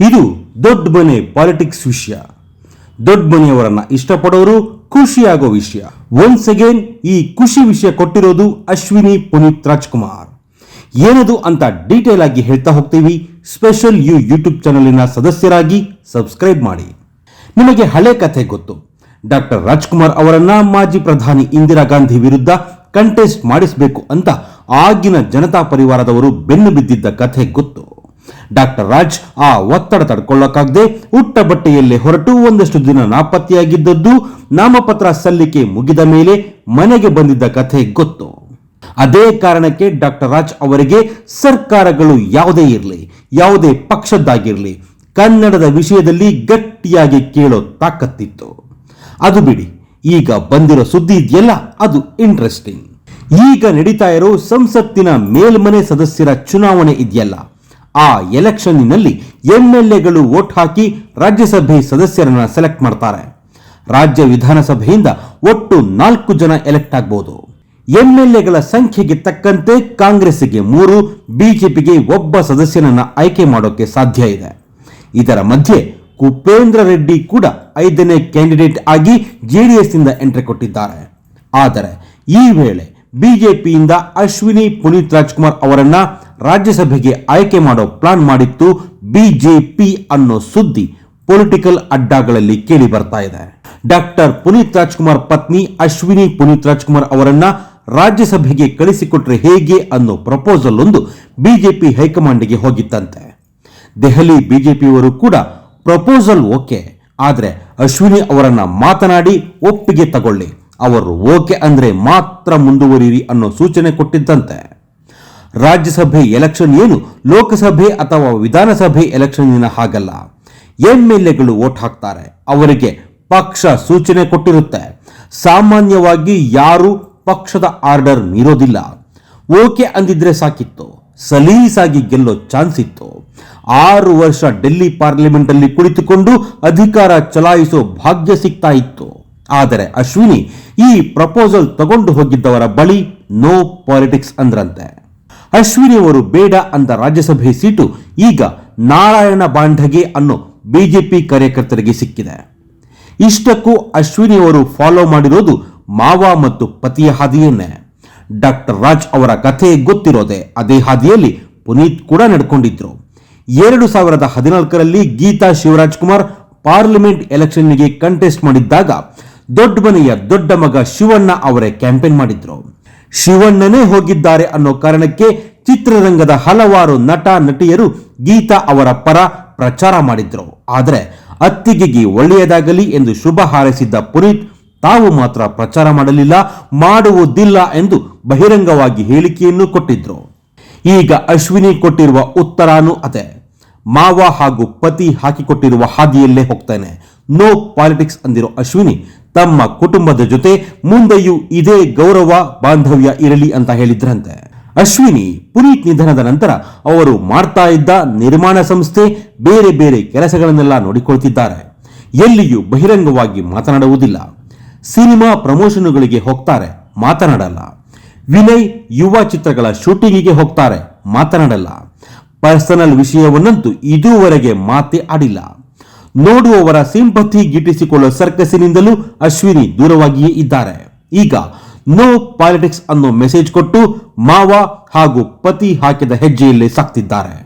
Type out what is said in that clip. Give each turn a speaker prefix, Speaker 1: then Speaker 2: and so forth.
Speaker 1: ಇದು ದೊಡ್ಡ ಮನೆ ಪಾಲಿಟಿಕ್ಸ್ ವಿಷಯ. ದೊಡ್ಡ ಮನೆಯವರನ್ನ ಇಷ್ಟಪಡೋರು ಖುಷಿಯಾಗೋ ವಿಷಯ. ಒನ್ಸ್ ಅಗೇನ್ ಈ ಖುಷಿ ವಿಷಯ ಕೊಟ್ಟಿರೋದು ಅಶ್ವಿನಿ ಪುನೀತ್ ರಾಜ್ಕುಮಾರ್. ಏನದು ಅಂತ ಡೀಟೇಲ್ ಆಗಿ ಹೇಳ್ತಾ ಹೋಗ್ತೀವಿ. ಸ್ಪೆಷಲ್ ಯು ಯೂಟ್ಯೂಬ್ ಚಾನಲಿನ ಸದಸ್ಯರಾಗಿ ಸಬ್ಸ್ಕ್ರೈಬ್ ಮಾಡಿ. ನಿಮಗೆ ಹಳೆ ಕಥೆ ಗೊತ್ತು. ಡಾಕ್ಟರ್ ರಾಜ್ಕುಮಾರ್ ಅವರನ್ನ ಮಾಜಿ ಪ್ರಧಾನಿ ಇಂದಿರಾ ಗಾಂಧಿ ವಿರುದ್ಧ ಕಂಟೆಸ್ಟ್ ಮಾಡಿಸಬೇಕು ಅಂತ ಆಗಿನ ಜನತಾ ಪರಿವಾರದವರು ಬೆನ್ನು ಬಿದ್ದಿದ್ದ ಕಥೆ ಗೊತ್ತು. ಡಾಕ್ಟರ್ ರಾಜ್ ಆ ಒತ್ತಡ ತಡ್ಕೊಳ್ಳೋಕ್ಕಾಗದೆ ಉಟ್ಟ ಬಟ್ಟೆಯಲ್ಲಿ ಹೊರಟು ಒಂದಷ್ಟು ದಿನ ನಾಪತ್ತೆಯಾಗಿದ್ದದ್ದು ನಾಮಪತ್ರ ಸಲ್ಲಿಕೆ ಮುಗಿದ ಮೇಲೆ ಮನೆಗೆ ಬಂದಿದ್ದ ಕಥೆ ಗೊತ್ತು. ಅದೇ ಕಾರಣಕ್ಕೆ ಡಾಕ್ಟರ್ ರಾಜ್ ಅವರಿಗೆ ಸರ್ಕಾರಗಳು ಯಾವುದೇ ಇರಲಿ, ಯಾವುದೇ ಪಕ್ಷದ್ದಾಗಿರಲಿ, ಕನ್ನಡದ ವಿಷಯದಲ್ಲಿ ಗಟ್ಟಿಯಾಗಿ ಕೇಳೋ ತಾಕತ್ತಿತ್ತು. ಅದು ಬಿಡಿ, ಈಗ ಬಂದಿರೋ ಸುದ್ದಿ ಇದೆಯಲ್ಲ, ಅದು ಇಂಟ್ರೆಸ್ಟಿಂಗ್ ಈಗ ನಡೀತಾ ಇರೋ ಸಂಸತ್ತಿನ ಮೇಲ್ಮನೆ ಸದಸ್ಯರ ಚುನಾವಣೆ ಇದೆಯಲ್ಲ ಆ ಎಲೆಕ್ಷನ್ನಿನಲ್ಲಿ ಎಂ ಎಲ್ ಎಗಳು ವೋಟ್ ಹಾಕಿ ರಾಜ್ಯಸಭೆ ಸದಸ್ಯರನ್ನ ಸೆಲೆಕ್ಟ್ ಮಾಡ್ತಾರೆ. ರಾಜ್ಯ ವಿಧಾನಸಭೆಯಿಂದ ಒಟ್ಟು ನಾಲ್ಕು ಜನ ಎಲೆಕ್ಟ್ ಆಗ್ಬೋದು. ಎಂಎಲ್ಎಗಳ ಸಂಖ್ಯೆಗೆ ತಕ್ಕಂತೆ ಕಾಂಗ್ರೆಸ್ಸಿಗೆ ಮೂರು, ಬಿಜೆಪಿಗೆ ಒಬ್ಬ ಸದಸ್ಯನನ್ನ ಆಯ್ಕೆ ಮಾಡೋಕೆ ಸಾಧ್ಯ ಇದೆ. ಇದರ ಮಧ್ಯೆ ಕುಪೇಂದ್ರ ರೆಡ್ಡಿ ಕೂಡ ಐದನೇ ಕ್ಯಾಂಡಿಡೇಟ್ ಆಗಿ ಜೆಡಿಎಸ್ ಇಂದ ಎಂಟ್ರಿ ಕೊಟ್ಟಿದ್ದಾರೆ. ಆದರೆ ಈ ವೇಳೆ ಬಿಜೆಪಿಯಿಂದ ಅಶ್ವಿನಿ ಪುನೀತ್ ರಾಜ್ಕುಮಾರ್ ಅವರನ್ನ ರಾಜ್ಯಸಭೆಗೆ ಆಯ್ಕೆ ಮಾಡೋ ಪ್ಲಾನ್ ಮಾಡಿತ್ತು ಬಿಜೆಪಿ ಅನ್ನೋ ಸುದ್ದಿ ಪೊಲಿಟಿಕಲ್ ಅಡ್ಡಾಗಳಲ್ಲಿ ಕೇಳಿ ಬರ್ತಾ ಇದೆ. ಡಾಕ್ಟರ್ ಪುನೀತ್ ರಾಜ್ಕುಮಾರ್ ಪತ್ನಿ ಅಶ್ವಿನಿ ಪುನೀತ್ ರಾಜ್ಕುಮಾರ್ ಅವರನ್ನ ರಾಜ್ಯಸಭೆಗೆ ಕಳಿಸಿಕೊಟ್ರೆ ಹೇಗೆ ಅನ್ನೋ ಪ್ರಪೋಸಲ್ ಒಂದು ಬಿಜೆಪಿ ಹೈಕಮಾಂಡ್ಗೆ ಹೋಗಿತ್ತಂತೆ. ದೆಹಲಿ ಬಿಜೆಪಿಯವರು ಕೂಡ ಪ್ರಪೋಸಲ್ ಓಕೆ, ಆದರೆ ಅಶ್ವಿನಿ ಅವರನ್ನ ಮಾತನಾಡಿ ಒಪ್ಪಿಗೆ ತಗೊಳ್ಳಿ. ಅವರು ಓಕೆ ಅಂದ್ರೆ ಮಾತ್ರ ಮುಂದುವರಿಯಿರಿ ಅನ್ನೋ ಸೂಚನೆ ಕೊಟ್ಟಿದ್ದಂತೆ. ರಾಜ್ಯಸಭೆ ಎಲೆಕ್ಷನ್ ಏನು? ಲೋಕಸಭೆ ಅಥವಾ ವಿಧಾನಸಭೆ ಎಲೆಕ್ಷನ್ನಿನ ಹಾಗಲ್ಲ. ಎಂಎಲ್ಎಗಳು ವೋಟ್ ಹಾಕ್ತಾರೆ. ಅವರಿಗೆ ಪಕ್ಷ ಸೂಚನೆ ಕೊಟ್ಟಿರುತ್ತೆ. ಸಾಮಾನ್ಯವಾಗಿ ಯಾರು ಪಕ್ಷದ ಆರ್ಡರ್ ಮೀರೋದಿಲ್ಲ ಓಕೆ ಅಂದಿದ್ರೆ ಸಾಕಿತ್ತು. ಸಲೀಸಾಗಿ ಗೆಲ್ಲೋ ಚಾನ್ಸ್ ಇತ್ತು. ಆರು ವರ್ಷ ಡೆಲ್ಲಿ ಪಾರ್ಲಿಮೆಂಟಲ್ಲಿ ಕುಳಿತುಕೊಂಡು ಅಧಿಕಾರ ಚಲಾಯಿಸೋ ಭಾಗ್ಯ ಸಿಗ್ತಾ ಇತ್ತು. ಆದರೆ ಅಶ್ವಿನಿ ಈ ಪ್ರಪೋಸಲ್ ತಗೊಂಡು ಹೋಗಿದ್ದವರ ಬಳಿ ನೋ ಪಾಲಿಟಿಕ್ಸ್ ಅಂದ್ರಂತೆ. ಅಶ್ವಿನಿ ಅವರು ಬೇಡ ಅಂದ ರಾಜ್ಯಸಭೆ ಸೀಟು ಈಗ ನಾರಾಯಣ ಬಾಂಡಗೆ ಅನ್ನೋ ಬಿಜೆಪಿ ಕಾರ್ಯಕರ್ತರಿಗೆ ಸಿಕ್ಕಿದೆ. ಇಷ್ಟಕ್ಕೂ ಅಶ್ವಿನಿ ಅವರು ಫಾಲೋ ಮಾಡಿರೋದು ಮಾವ ಮತ್ತು ಪತಿಯ ಹಾದಿಯನ್ನೇ. ಡಾಕ್ಟರ್ ರಾಜ್ ಅವರ ಕಥೆ ಗೊತ್ತಿರೋದೆ ಅದೇ ಹಾದಿಯಲ್ಲಿ ಪುನೀತ್ ಕೂಡ ನಡ್ಕೊಂಡಿದ್ರು. ಎರಡು ಸಾವಿರದ ಹದಿನಾಲ್ಕರಲ್ಲಿ ಗೀತಾ ಶಿವರಾಜ್ ಕುಮಾರ್ ಪಾರ್ಲಿಮೆಂಟ್ ಎಲೆಕ್ಷನ್ಗೆ ಕಂಟೆಸ್ಟ್ ಮಾಡಿದ್ದಾಗ ದೊಡ್ಡ ಮನೆಯ ದೊಡ್ಡ ಮಗ ಶಿವಣ್ಣ ಅವರೇ ಕ್ಯಾಂಪೇನ್ ಮಾಡಿದ್ರು. ಶಿವಣ್ಣನೇ ಹೋಗಿದ್ದಾರೆ ಅನ್ನೋ ಕಾರಣಕ್ಕೆ ಚಿತ್ರರಂಗದ ಹಲವಾರು ನಟ, ನಟಿಯರು ಗೀತಾ ಅವರ ಪರ ಪ್ರಚಾರ ಮಾಡಿದ್ರು. ಆದರೆ ಅತ್ತಿಗೆಗೆ ಒಳ್ಳೆಯದಾಗಲಿ ಎಂದು ಶುಭ ಹಾರೈಸಿದ್ದ ಪುನೀತ್, ತಾವು ಮಾತ್ರ ಪ್ರಚಾರ ಮಾಡಲಿಲ್ಲ, ಮಾಡುವುದಿಲ್ಲ ಎಂದು ಬಹಿರಂಗವಾಗಿ ಹೇಳಿಕೆಯನ್ನು ಕೊಟ್ಟಿದ್ರು. ಈಗ ಅಶ್ವಿನಿ ಕೊಟ್ಟಿರುವ ಉತ್ತರಾನು ಅದೇ. ಮಾವ ಹಾಗೂ ಪತಿ ಹಾಕಿಕೊಟ್ಟಿರುವ ಹಾದಿಯಲ್ಲೇ ಹೋಗ್ತಾನೆ. ನೋ ಪಾಲಿಟಿಕ್ಸ್ ಅಂದಿರೋ ಅಶ್ವಿನಿ ತಮ್ಮ ಕುಟುಂಬದ ಜೊತೆ ಮುಂದೆಯೂ ಇದೇ ಗೌರವ, ಬಾಂಧವ್ಯ ಇರಲಿ ಅಂತ ಹೇಳಿದ್ರಂತೆ. ಅಶ್ವಿನಿ ಪುನೀತ್ ನಿಧನದ ನಂತರ ಅವರು ಮಾಡ್ತಾ ಇದ್ದ ನಿರ್ಮಾಣ ಸಂಸ್ಥೆ ಬೇರೆ ಬೇರೆ ಕೆಲಸಗಳನ್ನೆಲ್ಲ ನೋಡಿಕೊಳ್ತಿದ್ದಾರೆ. ಎಲ್ಲಿಯೂ ಬಹಿರಂಗವಾಗಿ ಮಾತನಾಡುವುದಿಲ್ಲ. ಸಿನಿಮಾ ಪ್ರಮೋಷನ್ಗಳಿಗೆ ಹೋಗ್ತಾರೆ, ಮಾತನಾಡಲ್ಲ. ವಿನಯ್ ಯುವ ಚಿತ್ರಗಳ ಶೂಟಿಂಗಿಗೆ ಹೋಗ್ತಾರೆ, ಮಾತನಾಡಲ್ಲ. ಪರ್ಸನಲ್ ವಿಷಯವನ್ನಂತೂ ಇದುವರೆಗೆ ಮಾತೇ ಆಡಿಲ್ಲ. ನೋಡುವವರ ಸಿಂಪತಿ ಗಿಟ್ಟಿಸಿಕೊಳ್ಳುವ ಸರ್ಕಸಿನಿಂದಲೂ ಅಶ್ವಿನಿ ದೂರವಾಗಿಯೇ ಇದ್ದಾರೆ. ಈಗ ನೋ ಪಾಲಿಟಿಕ್ಸ್ ಅನ್ನೋ ಮೆಸೇಜ್ ಕೊಟ್ಟು ಮಾವ ಹಾಗೂ ಪತಿ ಹಾಕಿದ ಹೆಜ್ಜೆಯಲ್ಲೇ ಸಾಕ್ತಿದ್ದಾರೆ.